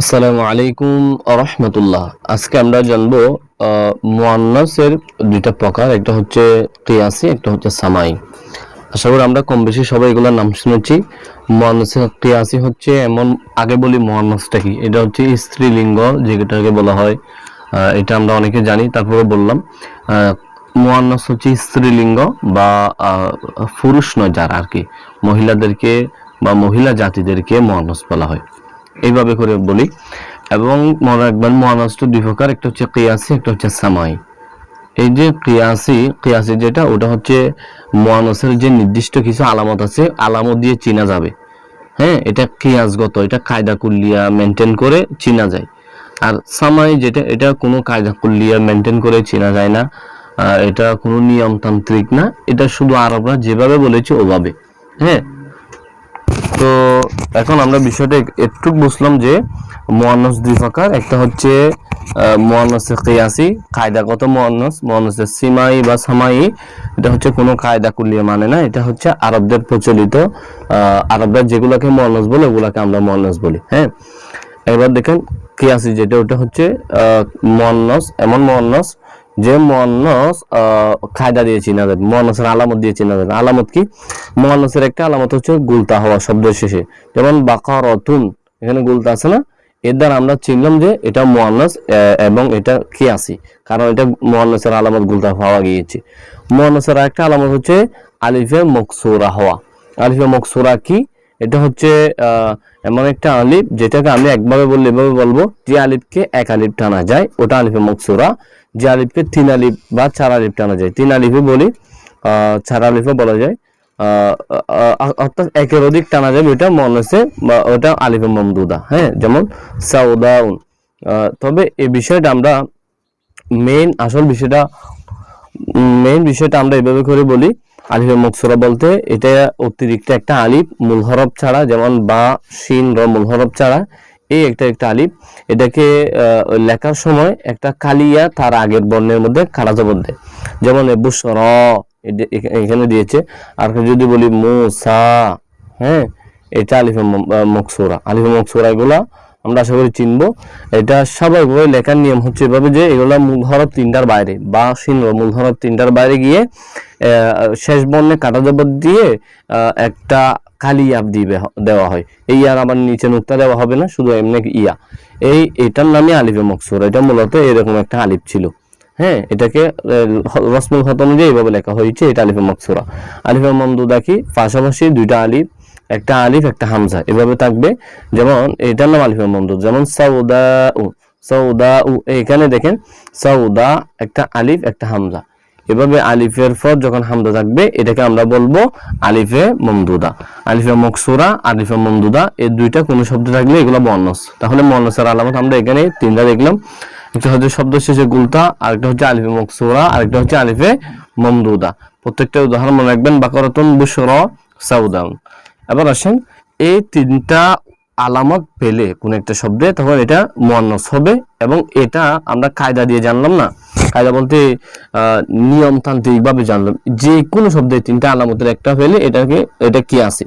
আসসালামু আলাইকুম রহমতুল্লাহ। আজকে আমরা জানব মোয়ান্নাসের দুইটা প্রকার, একটা হচ্ছে কিয়াসি, একটা হচ্ছে সামাই। আশা করি আমরা কম বেশি সবাই এগুলোর নাম শুনেছি। মোয়ান্নাসের কিয়াসি হচ্ছে এমন, আগে বলি মোয়ান্নাসটা কি? এটা হচ্ছে স্ত্রীলিঙ্গ, যেটাকে বলা হয়। এটা আমরা অনেকে জানি তারপরে বললাম। মোয়ান্নাস হচ্ছে স্ত্রীলিঙ্গ বা পুরুষ নয় যারা আর কি। মহিলাদেরকে বা মহিলা জাতিদেরকে মোয়ান্নাস বলা হয়। এইভাবে করে বলি। এবং মনে রাখবেন মহানষ্ট দুই প্রকার, একটা হচ্ছে কিয়াসি, একটা হচ্ছে সামাই। এই যে কিয়াসি কিয়াসি যেটা, ওটা হচ্ছে মহানসের যে নির্দিষ্ট কিছু আলামত আছে, আলামত দিয়ে চেনা যাবে। হ্যাঁ এটা কিয়াসগত, এটা কায়দা কুল্লিয়া মেনটেন করে চেনা যায়। আর সামাই যেটা, এটা কোনো কায়দা কুল্লিয়া মেনটেন করে চেনা যায় না। এটা কোনো নিয়মতান্ত্রিক না, এটা শুধু আরবরা যেভাবে বলেছে ওভাবে। হ্যাঁ তো এখন আমরা বিষয়টা একটু বুঝলাম যে মোয়ান্নস দুই প্রকার। একটা হচ্ছে মোয়ান্নসে কেয়াসি, কায়দাগত মোয়ান্নস মোয়ান্নসের সিমাই বা সামাই। এটা হচ্ছে কোনো কায়দা কুলিয়ে মানে না, এটা হচ্ছে আরবদের প্রচলিত আরবদের যেগুলোকে মোয়ান্নস বলে, ওগুলাকে আমরা মোয়ান্নস বলি হ্যাঁ? এবার দেখেন, কিয়াসি যেটা, ওটা হচ্ছে মোয়ান্নস, এমন মোয়ান্নস যে মোয়ান্নস আহ, কায়দা দিয়ে চিনা যাবে মোয়ান্নসের আলামত দিয়ে চিনা যাবে আলামত কি? মোয়ান্নসের একটা আলামত হচ্ছে গুলতা হওয়া শব্দ শেষে। যেমন বাকারতুন এখানে গুলতা আছে না? এর দ্বারা আমরা চিনলাম যে এটা মোয়ান্নস এবং এটা কিয়াসি কারণ এটা মোয়ান্নসের আলামত গুলতা পাওয়া গিয়েছে। মোয়ান্নসের একটা আলামত হচ্ছে আলিফে মকসুরা হওয়া। আলিফে মকসুরা কি? এটা হচ্ছে এমন একটা আলিফ, যেটাকে আমি একভাবে বললে এভাবে বলব, যে আলিফকে এক আলিফ টানা যায়, ওটা আলিফে মকসুরা যে আলিফকে তিন আলিফ বা চার আলিফ টানা যায়। তিন আলিফে বলি চার আলিফে বলা যায়। অর্থাৎ একের অধিক টানা যাবে, ওটা মনে হচ্ছে, বা ওটা আলিফে মমদুদা হ্যাঁ? যেমন সাউদাউন। তবে এই বিষয়টা আমরা মেইন আসল বিষয়টা মেইন বিষয়টা আমরা এভাবে করে বলি আলিফে মকসুরা বলতে এটা অতিরিক্ত একটা আলিফ মূল হরফ ছাড়া, যেমন বা, শিন, র মূল হরফ ছাড়া এই একটা একটা আলিফ। এটাকে লেখার সময় একটা কালিয়া তার আগের বর্ণের মধ্যে খাড়া দেয় যেমন বুস র এটা এখানে দিয়েছে। আর যদি বলি মুসা হ্যাঁ এটা আলিফে মকসুরা আলিফে মকসুরা। এগুলা আমরা আশা করি চিনবো। এটা স্বাভাবিকভাবে লেখার নিয়ম হচ্ছে এভাবে যে এগুলা মূল তিনটার বাইরে, বা শিন মূল তিনটার বাইরে গিয়ে শেষ বর্ণে কাটা জবর দিয়ে একটা খালি ইয়াপ দিবে দেওয়া হয়। এই ইয়ার আবার নিচে নুক্তা দেওয়া হবে না, শুধু এমনি ইয়া। এই, এটার নামে আলিফে মকসুর, এটা মূলত এরকম একটা আলিফ ছিল। হ্যাঁ এটাকে রসমুল খত অনুযায়ী এইভাবে লেখা হয়েছে, এটা আলিফে মকসুরা। আলিফে মমদুদা কি পাশাপাশি দুইটা আলিফ একটা আলিফ, একটা হামজা। এভাবে থাকবে। যেমন এটার নাম আলিফে মমদুদ যেমন সৌদা উ সৌদা উ এখানে দেখেন সৌদা একটা আলিফ, একটা হামজা। এভাবে আলিফের পর যখন হামদা থাকবে, এটাকে আমরা বলব আলিফে মমদুদা। আলিফে মকসুরা, আলিফে মমদুদা এই দুইটা কোনো শব্দ থাকলে এগুলো বর্ণস তাহলে বর্ণসের আলামত আমরা এখানে তিনটা দেখলাম। একটা হচ্ছে শব্দ শেষে গুলতা, আরেকটা হচ্ছে আলিফে মকসুরা, আরেকটা হচ্ছে আলিফে মমদুদা। প্রত্যেকটা উদাহরণ মনে রাখবেন, বাকরাতুন বুশরা সাউদাউন। এবার আসেন এই তিনটা আলামত পেলে কোন একটা শব্দে তখন এটা মোয়ান্নস হবে এবং এটা আমরা কায়দা দিয়ে জানলাম না। কায়দা বলতে আহ, নিয়মতান্ত্রিক ভাবে জানলাম। যে কোনো শব্দে তিনটা আলামতের একটা পেলে এটাকে এটা কি আছে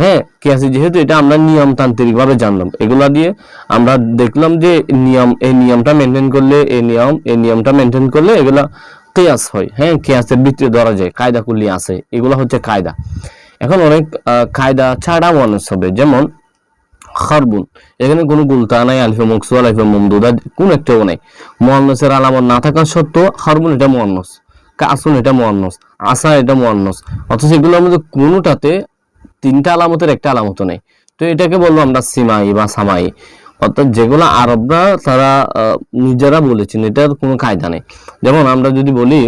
হ্যাঁ কি আছে যেহেতু এটা আমরা নিয়মতান্ত্রিক ভাবে জানলাম। এগুলা দিয়ে আমরা দেখলাম যে নিয়ম এই নিয়মটা মেনটেন করলে এই নিয়ম এই নিয়মটা মেনটেন করলে এগুলা কেয়াস হয়। হ্যাঁ কেয়াসের ভিত্তি ধরা যায় কায়দা করলে আছে এগুলা হচ্ছে কায়দা। এখন অনেক কায়দা ছাড়া মানুষ হবে। যেমন খারবুন, এখানে কোনো গুলতা নাই, আলিফে মকসু আলিফে মমদুদা কোন একটাও নাই। মোয়ান্নসের আলামত না থাকা সত্ত্বেও খারবুন এটা মোয়ান্নস, কাসুন এটা মোয়ান্নস আসা এটা মোয়ান্নস। অথচ এগুলোর মধ্যে কোনোটাতে তিনটা আলামতের একটা আলামত নেই। তো এটাকে বলব আমরা সিমাই বা সামাই। অর্থাৎ যেগুলো আরবরা তারা নিজেরা বলেছেন, এটার কোনো কায়দা নেই। যেমন আমরা যদি বলি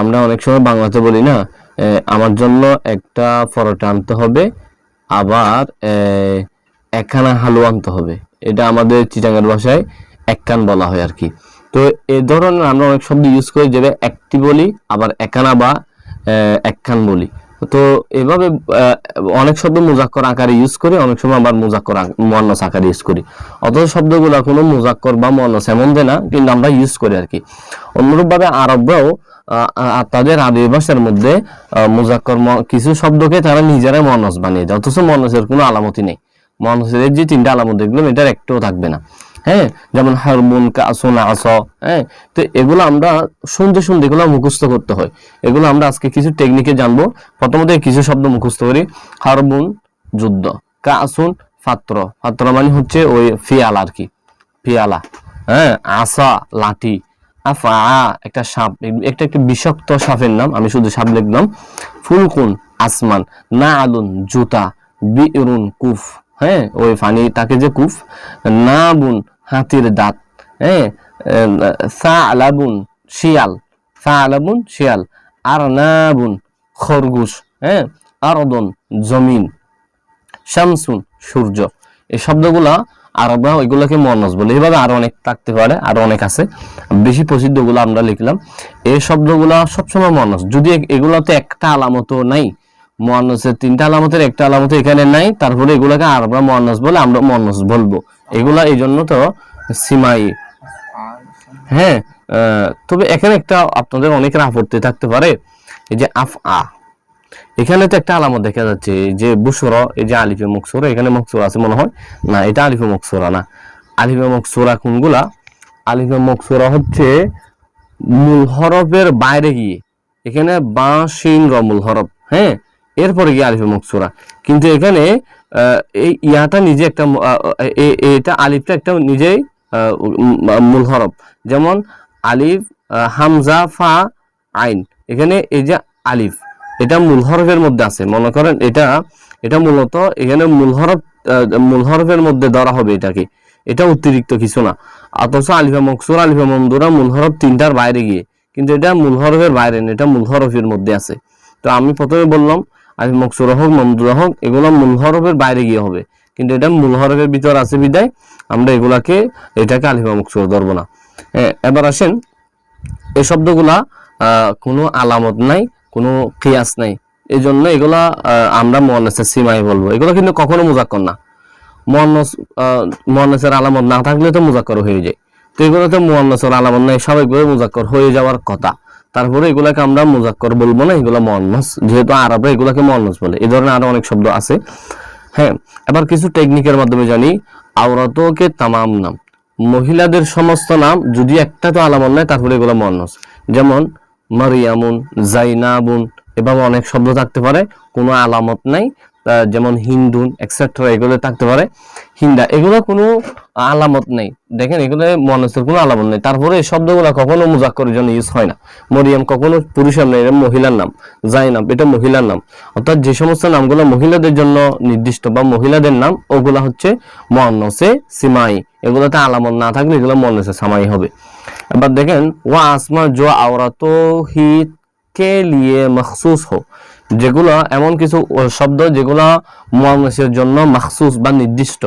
আমরা অনেক সময় বাংলাতে বলি না আমার জন্য একটা পরোটা আনতে হবে, আবার একখানা হালুয়া আনতে হবে। এটা আমাদের চিটাঙ্গের ভাষায় একখান বলা হয় আর কি তো এ ধরনের আমরা অনেক শব্দ ইউজ করি, যেটা একটি বলি, আবার একানা বা একখান বলি। তো এভাবে অনেক শব্দ মুজাক্কর আকারে ইউজ করি, অনেক সময় আবার মুজাক্কর আক- আকারে ইউজ করি। অথচ শব্দগুলো কোনো মুজাক্কর বা মুয়ান্নাস এমন যে না, কিন্তু আমরা ইউজ করি আর কি অনুরূপভাবে আরবরাও তাদের আরবি ভাষার মধ্যে মুজাক্কর কিছু শব্দকে তারা নিজেরাই মনস বানিয়ে দেয়। অথচ মনসের কোনো আলামতি নেই। মোয়ান্নাসের যে তিনটা আলামত দেখলাম, এটার একটাও থাকবে না। হ্যাঁ যেমন হারমুন, কাসুন, আস হ্যাঁ তো এগুলো আমরা শুনতে শুনতে এগুলো মুখস্থ করতে হয়। এগুলো আমরা আজকে কিছু টেকনিকে জানব। প্রথমত কিছু শব্দ মুখস্থ করি। হারমুন, যুদ্ধ। কাসুন পাত্র পাত্র মানে হচ্ছে ওই ফিয়াল আর কি। পিয়ালা হ্যাঁ আসা, লাঠি। আফা একটা সাপ একটা একটা বিষাক্ত সাপের নাম, আমি শুধু সাপ লিখলাম ফুলকুন, আসমান না আলুন জুতা, বিরুন, কুফ হ্যাঁ ওই ফানি, তাকে যে কুফ না বুন হাতির দাঁত হ্যাঁ সা আলাবুন শিয়াল সা আলাবুন শিয়াল আর না বুন খরগোশ হ্যাঁ আরদন, জমিন, শামসুন, সূর্য। এই শব্দগুলা আরবরা ওইগুলোকে মনস বলে। এভাবে আরও অনেক থাকতে পারে, আরও অনেক আছে। বেশি প্রসিদ্ধগুলো আমরা লিখলাম। এই শব্দগুলো সবসময় মনস যদি এগুলোতে একটা আলামতও নাই মহানসের তিনটা আলামতের, একটা আলামত এখানে নাই, তারপরে এগুলাকে আরবরা মহানস বলে আমরা মহানস বলব। এগুলা এই জন্য তো সিমাই। হ্যাঁ তবে এখানে একটা আপনাদের অনেকের আপত্তি থাকতে পারে। এই যে আফ আ এখানে তো একটা আলামত দেখা যাচ্ছে, যে বুসরা, এই যে আলিফে মুকসুরা, এখানে মুকসুরা আছে মনে হয়? না, এটা আলিফে মুকসুরা না। আলিফে মুকসুরা কোনগুলা? আলিফে মুকসুরা হচ্ছে মূল হরফের বাইরে গিয়ে। এখানে বা শিন র মূল হরফ হ্যাঁ? এরপরে গিয়ে আলিফে মুকসুরা। কিন্তু এখানে এই ইয়াটা নিজে একটা এটা আলিফটা একটা নিজেই মূল হরফ। যেমন আলিফ হামজা, ফা, আইন। এখানে এই যে আলিফ। এটা মূল হরফের মধ্যে আছে। মনে করেন এটা এটা মূলত এখানে মূল হরফ মূল হরফের মধ্যে ধরা হবে এটাকে। এটা অতিরিক্ত কিছু না। অথচ আলিফা মকসুর, আলিফা মমদুরা মূল হরফ তিনটার বাইরে গিয়ে, কিন্তু এটা মূল হরফের বাইরে না, এটা মূল হরফের মধ্যে আছে। তো আমি প্রথমে বললাম, আলিফ, মকসুরা হোক মমদুরা হোক, এগুলো মূল হরফের বাইরে গিয়ে হবে। কিন্তু এটা মূল হরফের ভিতর আছে বিদায়। আমরা এগুলাকে, এটাকে আলিফা মকসুর ধরবো না। এবার আসেন এই শব্দগুলা কোনো আলামত নাই। কোনো কিয়াস নাই। এই জন্য এগুলা আমরা মোয়ান্নেসের সীমাই বলব। এগুলো কিন্তু কখনো মুজাক্কর না। মোয়ান্নস মোয়ান্নেসের আলামত না থাকলে তো মুজাক্কর হয়ে যায়। তো এগুলো তো মোয়ান্নসের আলামত নাই, স্বাভাবিকভাবে মুজাক্কর হয়ে যাওয়ার কথা। তারপরে এগুলাকে আমরা মুজাক্কর বলব না, এগুলো মোয়ান্নস যেহেতু আরবরা এগুলাকে মোয়ান্নস বলে এই ধরনের আরও অনেক শব্দ আছে। হ্যাঁ এবার কিছু টেকনিকের মাধ্যমে জানি। আওরাতকে তামাম নাম। মহিলাদের সমস্ত নাম, যদি একটা তো আলামত নাই, তারপরে এগুলো মন্নস যেমন মারিয়ামুন, জাইনাবুন এভাবে অনেক শব্দ থাকতে পারে, কোনো আলামত নাই যেমন হিন্দুন এক্সেট্রা এগুলো থাকতে পারে। হিন্দা, এগুলো কোনো আলামত নেই। দেখেন, এগুলো মনসের কোনো আলামত নেই। তারপরে এই শব্দগুলো কখনো মুজাক্করের জন্য ইউজ হয় না। মরিয়াম কখনো পুরুষের নাম এটা মহিলার নাম। জাইনাব, এটা মহিলার নাম। অর্থাৎ যে সমস্ত নামগুলো মহিলাদের জন্য নির্দিষ্ট বা মহিলাদের নাম, ওগুলা হচ্ছে মনসে সিমাই। এগুলোতে আলামত না থাকলে এগুলো মনসে সামাই হবে। এবার দেখেন, ওয়া আসমা জো আওরাতো কে লিয়ে মখসুস হো। যেগুলো এমন কিছু শব্দ যেগুলো মুয়ান্নাসের জন্য মখসুস বা নির্দিষ্ট।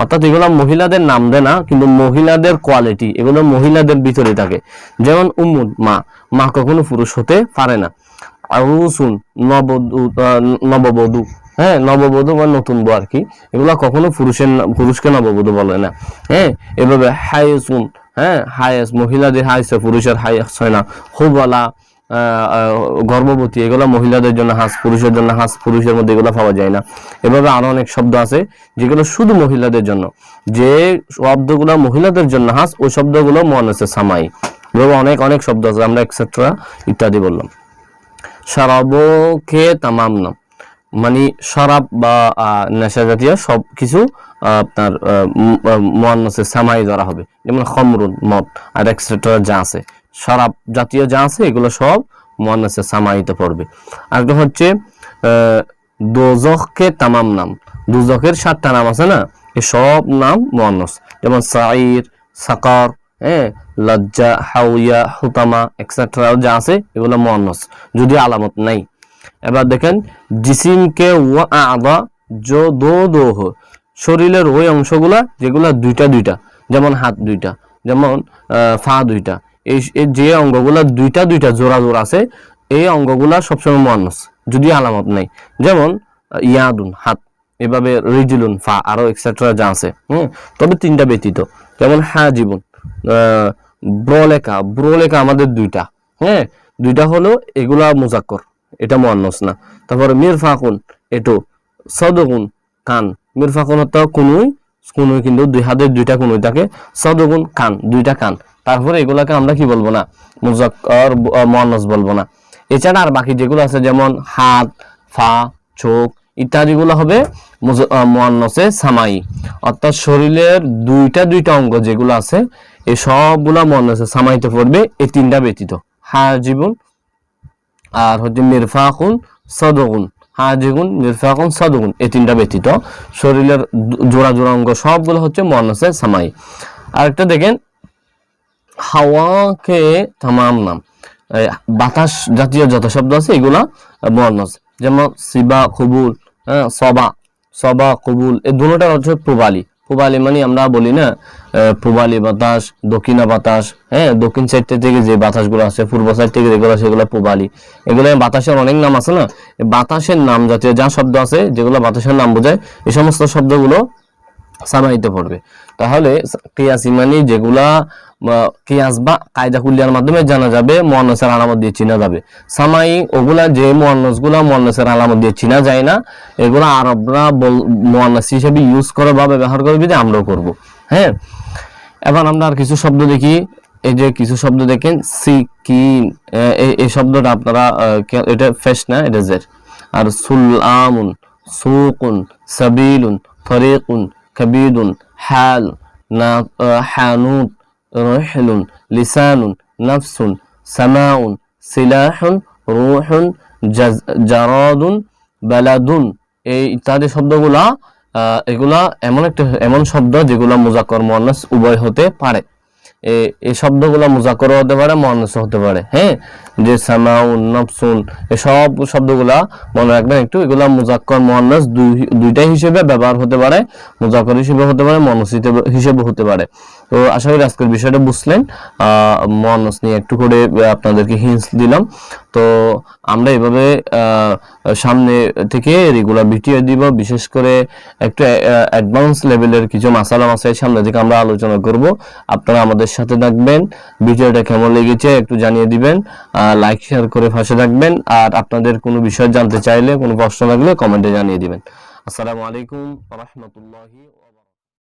অর্থাৎ এগুলো মহিলাদের নাম দেয় না, কিন্তু মহিলাদের কোয়ালিটি, এগুলো মহিলাদের ভিতরে থাকে। যেমন উম্মুদ, মা। মা কখনো পুরুষ হতে পারে না। আরুসুন নববধূ নববধূ হ্যাঁ নববধূ বা নতুন বউ আর কি। এগুলো কখনো পুরুষের পুরুষকে নববধূ বলে না। হ্যাঁ এভাবে হায়েসুন হ্যাঁ হায়েস মহিলাদের হাইসে পুরুষের হাইস হয় না। হুবলা গর্ভবতী, এগুলো মহিলাদের জন্য হাঁস পুরুষের জন্য হাঁস পুরুষের মধ্যে এগুলো পাওয়া যায় না। এভাবে আরও অনেক শব্দ আছে, যেগুলো শুধু মহিলাদের জন্য। যে শব্দগুলো মহিলাদের জন্য হাঁস ওই শব্দগুলো মন আছে সামাই। এভাবে অনেক অনেক শব্দ আছে, আমরা এক্সেট্রা ইত্যাদি বললাম। শরাবকে তামাম নাম। মানে শরাব বা নেশা জাতীয় সব কিছু আপনার মোয়ান্নসে সামাই ধরা হবে। যেমন খমরুন, মদ আর এক্সেট্রা যা আছে। শরাব জাতীয় যা আছে, এগুলো সব মোয়ান্নসে সামাইতে পড়বে। আর একটা হচ্ছে দোজখকে তামাম নাম। দুজখের সাতটা নাম আছে না? এ সব নাম মোয়ান্নস যেমন সাইর সাকর হ্যাঁ লজ্জা হাউইয়া হুতামা এক্সেট্রা যা আছে, এগুলো মোয়ান্নস যদি আলামত নাই। এবার দেখেন, জিসিমকে ওয়া আদা জো দো দো হো শরীরের ওই অংশগুলা, যেগুলা দুইটা দুইটা, যেমন হাত দুইটা, যেমন ফা দুইটা, এই যে অঙ্গগুলা দুইটা দুইটা জোড়া জোড়া আছে, এই অঙ্গগুলা সবসময় মানুষ যদি আলামত নাই। যেমন, ইয়াদুন, হাত, এভাবে রিজিলুন, ফা, আরও এক্সেট্রা যা আছে, হুম? তবে তিনটা ব্যতীত, যেমন হ্যাঁ জীবন ব্রলেখা ব্রলেখা আমাদের দুইটা হ্যাঁ? দুইটা হলো এগুলা মুজাক্কর। এটা মোয়ান্নস না। তারপরে মির ফাকুন এটো সদগুন কান মির মিরফাকুন হতো কুনুই কুনুই কিন্তু দুই হাতের দুইটা কুনুই থাকে। সদগুন কান দুইটা কান তারপরে এগুলাকে আমরা কি বলব না? মুজাক্কর মোয়ান্নাস বলব না। এছাড়া আর বাকি যেগুলো আছে, যেমন হাত, ফা, চোখ ইত্যাদিগুলো হবে মোয়ান্নসে সামাই। অর্থাৎ শরীরের দুইটা দুইটা অঙ্গ যেগুলো আছে এই সবগুলা মোয়ান্নসে সামাইতে পড়বে এই তিনটা ব্যতীত। হাজিবুন আর হচ্ছে মিরফাকুন সদগুন, হাজিগুন মিরফাকুন সদগুন, এই তিনটা ব্যতীত। শরীরের জোড়া জোড়া অঙ্গ সবগুলো হচ্ছে মোয়ান্নসে সামাই। আরেকটা দেখেন, হাওয়াকে তামাম নাম। বাতাস জাতীয় যত শব্দ আছে, এগুলা মোয়ান্নস। যেমন সিবা কবুল হ্যাঁ সবা সবা কবুল এই দুটোটা হচ্ছে প্রবালি। প্রবালি মানে আমরা বলি না পূবালি বাতাস, দক্ষিণা বাতাস হ্যাঁ দক্ষিণ সাইড থেকে যে বাতাসগুলো আছে, পূর্ব সাইড থেকে যেগুলো সেগুলো পূবালি। এগুলো বাতাসের অনেক নাম আছে না? বাতাসের নাম জাতীয় যা শব্দ আছে, যেগুলো বাতাসের নাম বোঝায়, এই সমস্ত শব্দগুলো সামাইতে পড়বে। তাহলে কিয়াস ইমানি যেগুলা কিয়াস বা কায়দা কুলিয়ার মাধ্যমে জানা যাবে, মোয়ান্নসের আলামত দিয়ে চিনা যাবে। সামাই ওগুলা যে মোয়ান্নসগুলা মোয়ান্নসের আলামত দিয়ে চিনা যায় না, এগুলা আরবরা মোয়ান্নস হিসেবে ইউজ করে বা ব্যবহার করবে যে আমরাও করব। হ্যাঁ? এবার আমরা আর কিছু শব্দ দেখি। এই যে কিছু শব্দ দেখেন সিকিন এই শব্দটা আপনারা এটা ফেস না, এটা জের। আর সুলামুন সুকুন, সাবিলুন, ফরিকুন, কবিদুন, হাল, না হানুত রহলুন, লিসানুন, নফসুন, সামাউন, সিলাহুন, রুহুন জারাদুন, বালাদুন। এই ইত্যাদি শব্দগুলা এগুলা এমন একটা, এমন শব্দ যেগুলা মুজাক্কর মুয়ান্নাস উভয় হতে পারে। এই শব্দগুলা মুজাক্কর হতে পারে মুয়ান্নাস হতে পারে। হ্যাঁ? যে সামাউন, নফসুন এই সব শব্দগুলা মনে রাখবেন একটু, এগুলা মুজাক্কর দুই, দুইটাই হিসেবে ব্যবহার হতে পারে, মুজাক্কর হিসেবে হতে পারে হিসেবে- হিসেবে হতে পারে। তো আশা করি আজকের বিষয়টা বুঝলেন। মুয়ান্নাস নিয়ে একটু করে আপনাদেরকে হিন্স দিলাম। তো আমরা এভাবে সামনে থেকে রেগুলার ভিডিও দিব, বিশেষ করে একটু অ্যাডভান্স লেভেলের কিছু মাসালা মাসাই সামনে থেকে আমরা আলোচনা করব। আপনারা আমাদের সাথে থাকবেন, ভিডিওটা কেমন লেগেছে একটু জানিয়ে দিবেন লাইক শেয়ার করে পাশে থাকবেন, আর আপনাদের কোনো বিষয় জানতে চাইলে, কোনো প্রশ্ন লাগলে কমেন্টে জানিয়ে দিবেন। আসসালামু আলাইকুম রহমতুল্লাহি